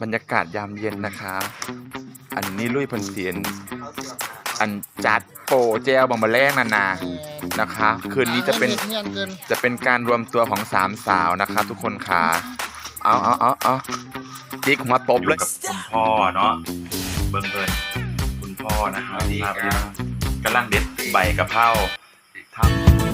บรรยากาศยามเย็นนะคะ อันนี้ลุยเพันเสียน อันจัดโปแจวบางมาแรงนานานะคะ คืนนี้จะเป็นเงียนเกินจะเป็นการรวมตัวของสามสาวนะคะ ทุกคนค่ะเอาเอาเอาเอาจิกหัวตบอเลยู่ยกับคุณพ่อเนาะเบิ่งเบิ่นคุณพ่อนะครับครับกำลังเด็ดใบกะเพราทำ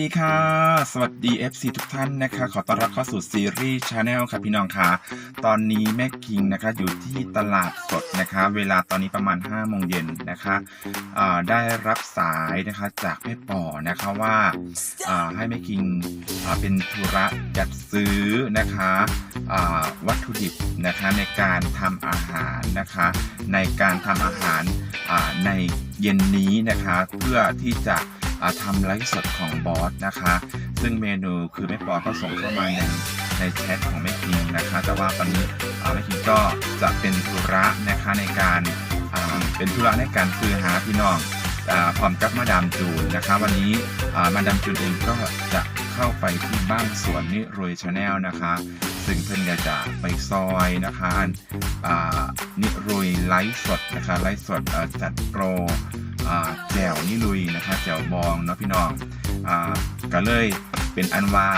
ดีค่ะ สวัสดี FC ทุกท่านนะคะ ขอต้อนรับเข้าสู่ซีรีส์ชาแนลครับพี่น้องค่ะ ตอนนี้แม่คิงนะคะอยู่ที่ตลาดสดนะคะ เวลาตอนนี้ประมาณ5โมงเย็นนะคะได้รับสายนะคะจากแม่ปอนะคะว่าให้แม่คิงเป็นธุระจัดซื้อนะคะวัตถุดิบนะคะในการทำอาหารนะคะ ในการทำอาหารในเย็นนี้นะคะเพื่อที่จะ ทำไลฟ์สดของบอสนะคะ ซึ่งเมนูคือแม่ปอก็ส่งเข้ามาในในแชทของแม่คิงนะคะ แต่ว่าตอนนี้แม่คิงก็จะเป็นธุระนะคะในการาเป็นธุระในการซื้อหาพี่น้องอพร้อมกับมาดามจูนนะคะ วันนี้มาดามจูนเองก็จะเข้าไปที่บ้านสวนนิรวยชาแนลนะคะซึ่งเพื่อนจะไปซอยนะคะนิรุยไลฟ์สดนะคะไลฟ์สดจัดโปร แจ่วนี่ลุยนะคะแจ่วบองเนาะพี่น้องอ่าก็เลยเป็นอันว่า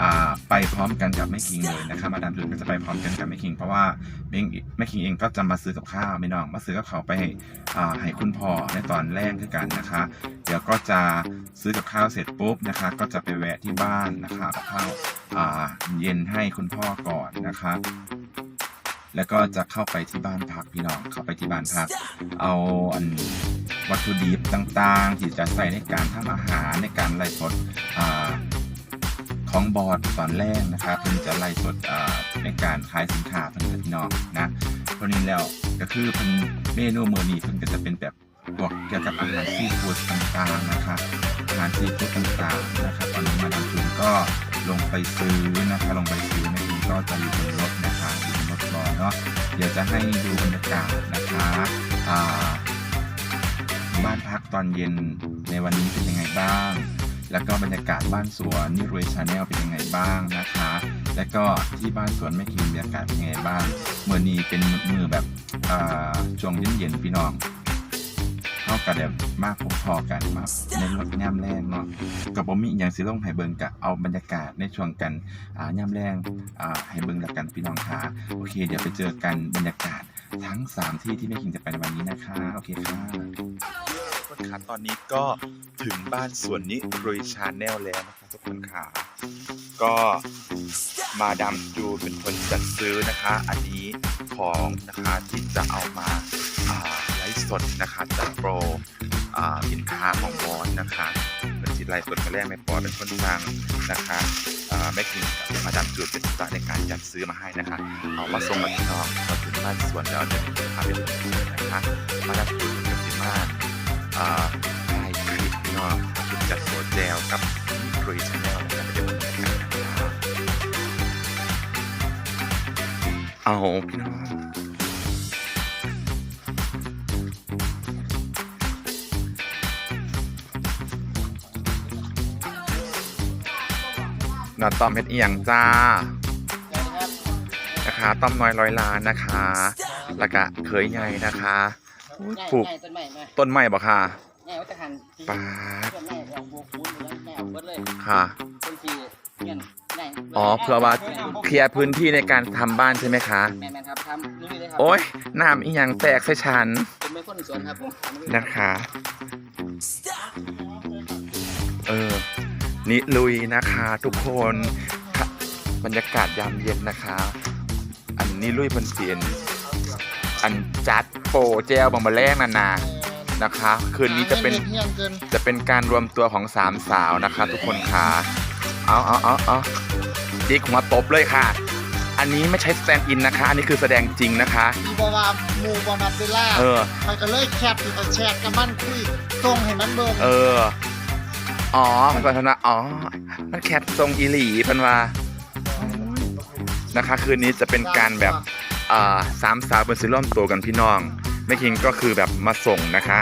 อ่าไปพร้อมกันกับแม่คิงเลยนะคะมาดามจุนก็จะไปพร้อมกันกับแม่คิง เพราะว่าแม่แม่คิงเองก็จะมาซื้อกับข้าวไม่น้องมาซื้อกับเขาไปให้อ่าให้คุณพ่อในตอนแรกด้วยกันนะคะ เดี๋ยวก็จะซื้อกับข้าวเสร็จปุ๊บนะคะ ก็จะไปแวะที่บ้านนะคะกับข้าวอ่าเย็นให้คุณพ่อก่อนนะคะแล้วก็จะเข้าไปที่บ้านพักพี่น้องเข้าไปที่บ้านพัก เอาอัน วัตถุดิบต่างๆ ที่จะใส่ในการทำอาหารในการไล่สดของบอร์ดตอนแรกนะครับเพิ่นจะไล่สดในการขายสินค้าเพิ่นพี่น้องนะเพราะนี้แล้วก็คือเพิ่นเมนูมื้อนี้เพิ่นก็จะเป็นแบบพวกเกี่ยวกับอาหารซีฟู้ดต่างๆนะคะอาหารซีฟู้ดต่างๆนะครับตอนนี้มาดามจุนก็ลงไปซื้อนะคะลงไปซื้อในทีก็จะอยู่บนรถนะคะอยู่บนรถรอเนาะเดี๋ยวจะให้ดูบรรยากาศนะคะอ่า บ้านพักตอนเย็นในวันนี้เป็นยังไงบ้าง แล้วก็บรรยากาศบ้านสวนนิรวยชาแนลเป็นยังไงบ้างนะคะ แล้วก็ที่บ้านสวนแม่คิงบรรยากาศเป็นยังไงบ้างเมื่อนี้เป็นมือแบบช่วงเย็นๆพี่น้องเท่ากับแบบมากพบพอกันมาในรถย่ำแรงเนาะกับผมมีอย่างสิลงให้เบิงกะเอาบรรยากาศในช่วงกันย่ำแรงอ่าให้เบิงแล้วกันพี่น้องค่ะโอเค เดี๋ยวไปเจอกันบรรยากาศทั้ง 3 ที่ที่แม่คิงจะไปในวันนี้นะคะ โอเคค่ะ คนค่ะตอนนี้ก็ถึงบ้านสวนนี้รยชาแนลแล้วนะคะทุกคนค่ะก็มาดามจูเป็นคนจัดซื้อนะคะ อันนี้ของนะคะที่จะเอามาไลฟ์สดนะคะจัดโปรอินค้าของบอสนะคะเป็นสิไลฟ์สดมาแรกไม่ปอเป็นคนสั่งนะคะแม่คิงกับมาดามจูเป็นตัวในการจัดซื้อมาให้นะคะเอามาส่งมาที่น้องเราถึงบ้านสวนแล้วเดี๋ยวพาไปดูนะคะมาดามจูนกับสิมา อ่าถ่ายคลิปเนาะคุณจัดโซแจวกับครีชแนลนะครับเดี๋ยวมาดูกันะครับเอาพี่น้องนอนตอมเม็ดเอียงจ้า นะคะต้อมน้อยร้อยล้านนะคะ แล้วก็เคยใหญ่นะคะ อุ๊ยปลูก ใหญ่ต้นใหม่มาต้นไม้บ่ค่ะใหญ่วัตหันปาดต้นใหญ่ออกบวกคูณอยู่แล้วใหญ่ออกเบิดเลยค่ะต้นทีเงี้ยใหญ่อ๋อเพื่อว่าเคลียร์พื้นที่ในการทำบ้านใช่ไหมคะ แม่แม่ครับทำลุยเลยครัโอ้ยน้ำอีหยังแตกใส่ฉันผมเป็นคนสวนครับทำลุยนะคะ เออนิลุยนะคะทุกคนค่ะบรรยากาศยามเย็นนะคะ อันนี้ลุยบนเสียน อันจัด โปแจวบางมาแรงนานานะคะ คืนนี้จะเป็นเงียนเกินจะเป็นการรวมตัวของสามสาวนะคะ ทุกคนค่ะเอาเอาเอาเอาจิกหัวตบเลยค่ะ อันนี้ไม่ใช่สแตนด์อินนะคะ อันนี้คือแสดงจริงนะคะมีบาวาหมูบานับเวลาเออมันก็เลยแคปอยู่กับแชทกับมันคุยส่งให้มันเบิ่งเออ อ๋อมันเป็นว่าอ๋อ มันแคททรงอีหลีเพันว่านะคะ คืนนี้จะเป็นการแบบอ่าสามสาวเป็นสิร่วมตัวกันพี่น้อง แม่คิงก็คือแบบมาส่งนะคะ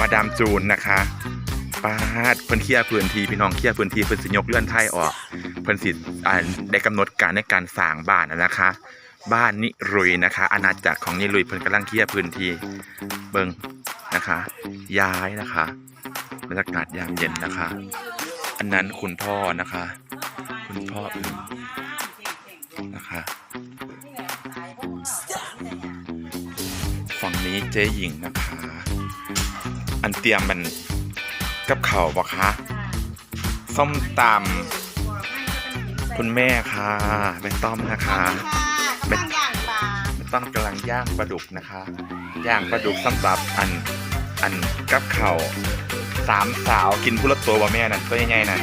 มาดามจูนนะคะป้าดเพิ่นเคลียร์พื้นที่พี่น้องเคลียร์พื้นที่เพิ่นสิยกเลื่อนไทยออกเพิ่นสิอ่าได้กำหนดการในการสร้างบ้านนะคะ บ้านนิรุยนะคะ อาณาจักรของนิรุยเพิ่นกำลังเคลียร์พื้นที่เบิงนะคะ ย้ายนะคะบรรยากาศยามเย็นนะคะ อันนั้นคุณพ่อนะคะ คุณพ่ออึ่งนะคะ นี้เจ๊หญิงนะคะ อันเตรียมมันกับเข่าวบอกคะ ส้มตำคุณแม่ค่ะแม่ต้อมนะคะกำลังย่างปลาแม่ต้อมกำลังย่างปลาดุกนะคะ ย่างปลาดุกสำหรับอันอันกับเข่าวสามสาวกินผู้ละตัวว่าแม่นั่นตัวใหญ่ๆนั่น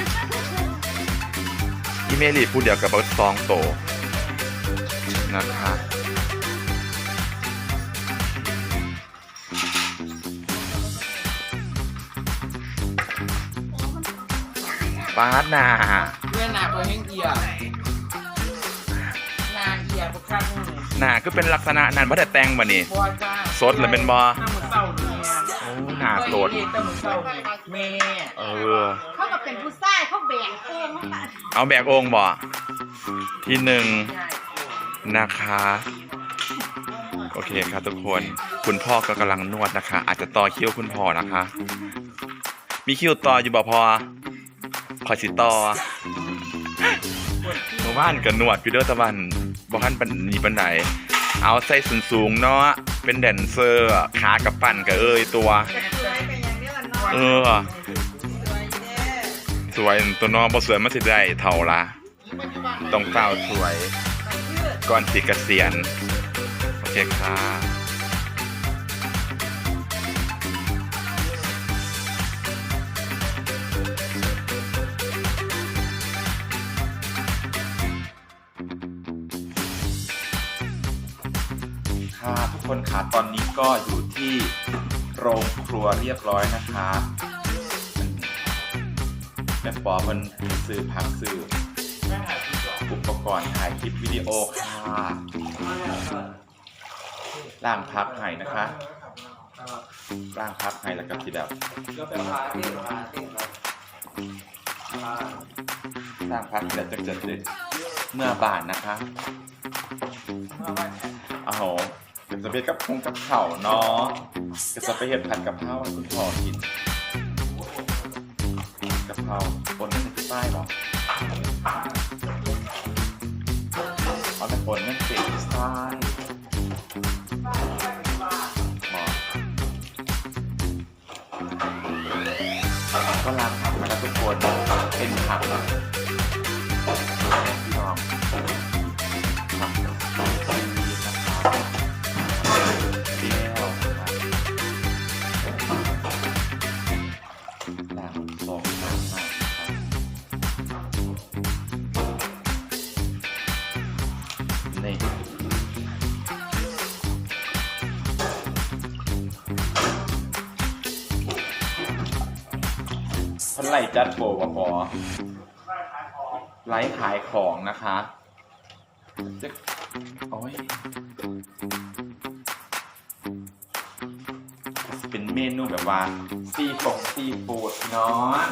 อีเมลีผู้เดียวกับเบิร์ดซองโตนะคะ ปาดหนาเพื่อนหนาตัวแห้งเกียร์นาเกียร์ประคันหนาก็เป็นลักษณะนั้นว่าแต่แต่งบ่นี่บัวจ้าสดหรือเป็นบ่หน้ามือเศร้าเนี่ยโอ้หนาโสดเต้ามือเศร้าแม่เออเขาก็เป็นผู้ชายเขาแบ่งโค้งเขาก็เอาแบกองค์บ่ที่หนึ่งนะคะโอเคครับทุกคนคุณพ่อก็กำลังนวดนะคะ อาจจะต่อคิ้วคุณพ่อนะคะ มีคิ้วต่ออยู่บ่พอ ขอสิต่อหมู่บ้านกับนวดพี่เด้อตะวันบ่ทันปันนี่ปันไหน เอาใส่สูงสูงๆเนาะ เป็นแดนเซอร์ขากับปั่นกับเอ้ยตัว เออ สวยตัวน้องบ่สวยมันสิได้เท่าละต้องเฝ้าสวย ก่อนสิเกษียณโอเคค่ะ ค่ะทุกคนค่ะตอนนี้ก็อยู่ที่โรงครัวเรียบร้อยนะคะแม่ปอมันซื้อพักซื้ออุปกรณ์ถ่ายคลิปวิดีโอค่ะล่างพักให้นะคะล่างพักให้แล้วก็ที่แบบล่างพักที่แบบจะเกิดเลยเมื่อบานนะคะอ้าว เดี๋ยวจะไปกับพงกับเข่าเนาะก็จะไปเห็ดผัดกับข้าวคุณพ่อกินกับข้าวปนไม่ใช่ใต้หรอกเอาแต่ปนนั่นเสียที่ใต้บอกก็ล้างผักมาแล้วทุกคนเป็นผักนะ ไหลจัดโปรกับพอไลฟ์ขายของนะคะจะโอ้ยเป็นเมนูแบบว่า ซีฟงซีฟูดเนาะ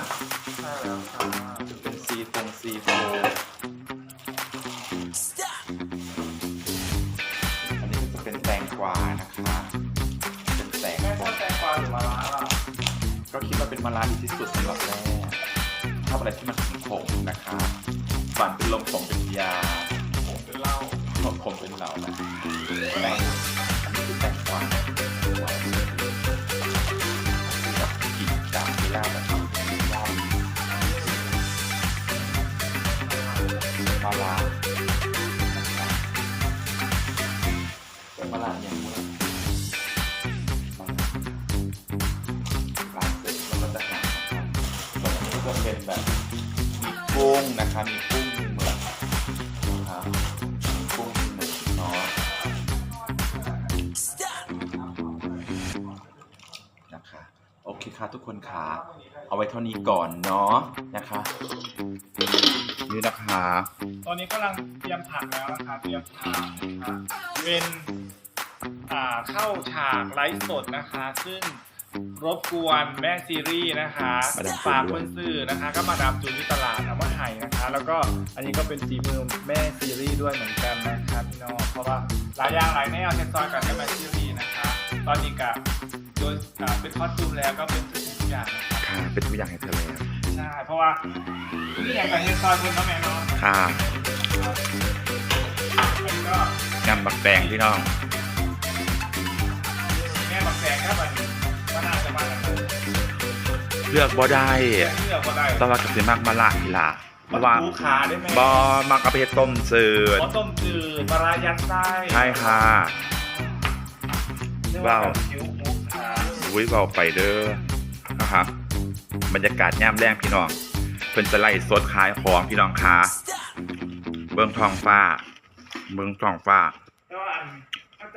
เป็นซีฟงซีฟูด ก็คิดว่าเป็นมาลาดีที่สุดสำหรับแม่ชอบอะไรที่มันขมนะคะฝันเป็นลมขมเป็นยาเป็นเหล้าผมผมเป็นเหล้านะ กุ้งนะคะมีกุ้งเหมือนนะครับกุ้งหนึ่งเนาะนะคะโอเคค่ะทุกคนคนขาเอาไว้เท่านี้ก่อนเนาะนะคะนี่นะคะตอนนี้กำลังเตรียมผักแล้วนะครับเตรียมผักนะครับเป็นอ่าเข้าฉากไลฟ์สดนะคะ ซึ่ง รบกวนแม่ซีรีส์นะคะมาดามจูนฝากด้ควยนซื้อนะคะ ก็มาดามจูนที่ตลาดเอามาให้นะคะ แล้วก็อันนี้ก็เป็นฝีมือแม่ซีรีส์ด้วยเหมือนกันนะครับพี่น้องเพราะว่าหลายอย่างหลายแนวเซ็นซอยกันกับแม่ซีรีส์นะคะ ตอนนี้กับโดยอ่าเป็นคอสตูมแล้วก็เป็นทุกสิ่งทุกอย่างนะครับค่ะเป็นตัวอย่างให้เธอแล้วใช่เพราะว่านี่อย่างกับเซ็นซอยคนเนาะแม่เนาะค่ะอันนี้ก็ยำบักแตงพี่น้องแม่บักแสงครับ เลือกบ่ได้เลือกก็ได้แต่ว่ากับสิมากมาละทีละเพราะว่าปูขาได้ไหมบอมักเอาไปเฮ็ดต้มจืดขอต้มจืดปลาร้ายัดไส้ใช่ค่ะ เรียกว่าว้าว คิ้วหมูขาอุ้ยเบาไปเด้อนะครับบรรยากาศย่ามแรงพี่น้องเพิ่นจะไล่สดขายของพี่น้องคาเบื้องทองฟ้า เบื้องทองฟ้าแต่ว่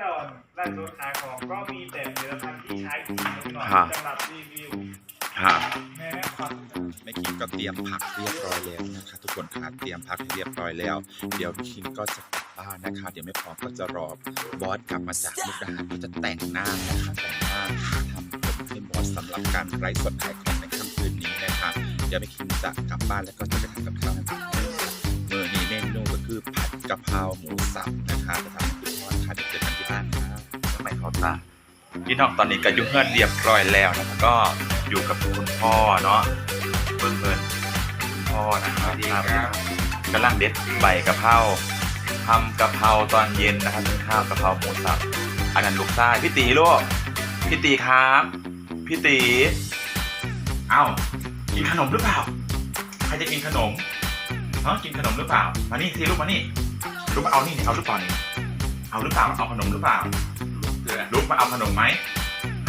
าอันถ้าเจ้าร้านตัวขายของก็มีแต่เนื้อพันธุ์ที่ใช้จริงนิดหน่อยครับสำหรับรีวิวค่ะแม่ความแม่คิงก็เตรียมผักเรียบร้อยแล้วนะคะ ทุกคนค่ะเตรียมผักให้เรียบร้อยแล้ว เดี๋ยวคิงก็จะกลับบ้านนะคะ เดี๋ยวไม่พร้อมก็จะรอบอสกลับมาจากมุกดาหารก็จะแต่งหน้านะคะแต่งหน้าทำผมให้บอสสำหรับการไร้สดขายของในค่ำคืนนี้นะคะเดี๋ยวแม่คิงจะกลับบ้านแล้วก็จะไปทำกับข้าวให้คุณพ่อค่ะมื้อนี้เมนูก็คือผัดกะเพราหมูสับนะคะจะทำ ทำไมเขาตาพี่น้องตอนนี้ก็อยุ่งเงินเรียบร้อยแล้วนะครับก็อยู่กับคุณพ่อเนาะเบิ่งเบิ่งคุณพ่อนะครับครับกำลังเด็ดใบกะเพราทำกะเพราตอนเย็นนะครับเป็นข้าวกะเพราหมูสับอันนั้นลูกชายพี่ตีลูกพี่ตีครับ พี่ตีเอ้ากินขนมหรือเปล่าใครจะกินขนมเนาะกินขนมหรือเปล่ามานี่สิลูกมานี่ลูกมาเอานี่เอาหรือเปล่านี่เอาหรือเปล่าเอาขนมหรือเปล่าลุก มาเอาขนมไหม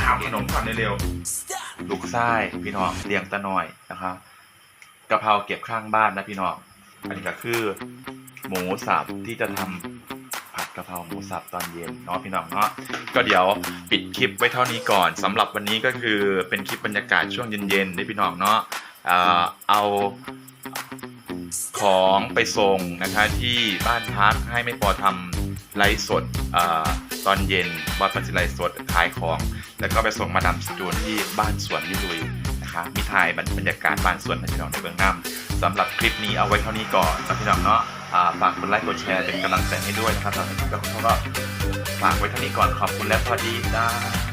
เอาขนมก่อนเร็วๆลูกไส้พี่น้องเลี้ยงตะหน่อยนะครับกะเพราเก็บข้างบ้านนะพี่น้องอันนี้ก็คือหมูสับที่จะทำผัดกะเพราหมูสับตอนเย็นเนาะพี่น้องเนาะก็เดี๋ยวปิดคลิปไว้เท่านี้ก่อนสำหรับวันนี้ก็คือเป็นคลิปบรรยากาศช่วงเย็นๆนี่พี่น้องเนาะเอาของไปส่งนะคะที่บ้านพักให้ไม่พอทำไลฟ์สดอ่อ ตอนเย็นบอสปัจจิไลสดขายของ แล้วก็ไปส่งมาดามสจูนที่บ้านสวนยุลุยนะคะมีถ่ายบรรยากาศบ้านสวนพี่น้องในเบื้องน้ำสำหรับคลิปนี้เอาไว้เท่านี้ก่อนนะพี่น้องเนาะฝากกดไลค์กดแชร์เป็นกำลังใจให้ด้วยนะครับสำหรับคลิปก็ฝากไว้เท่านี้ก่อนขอบคุณและสวัสดีจ้า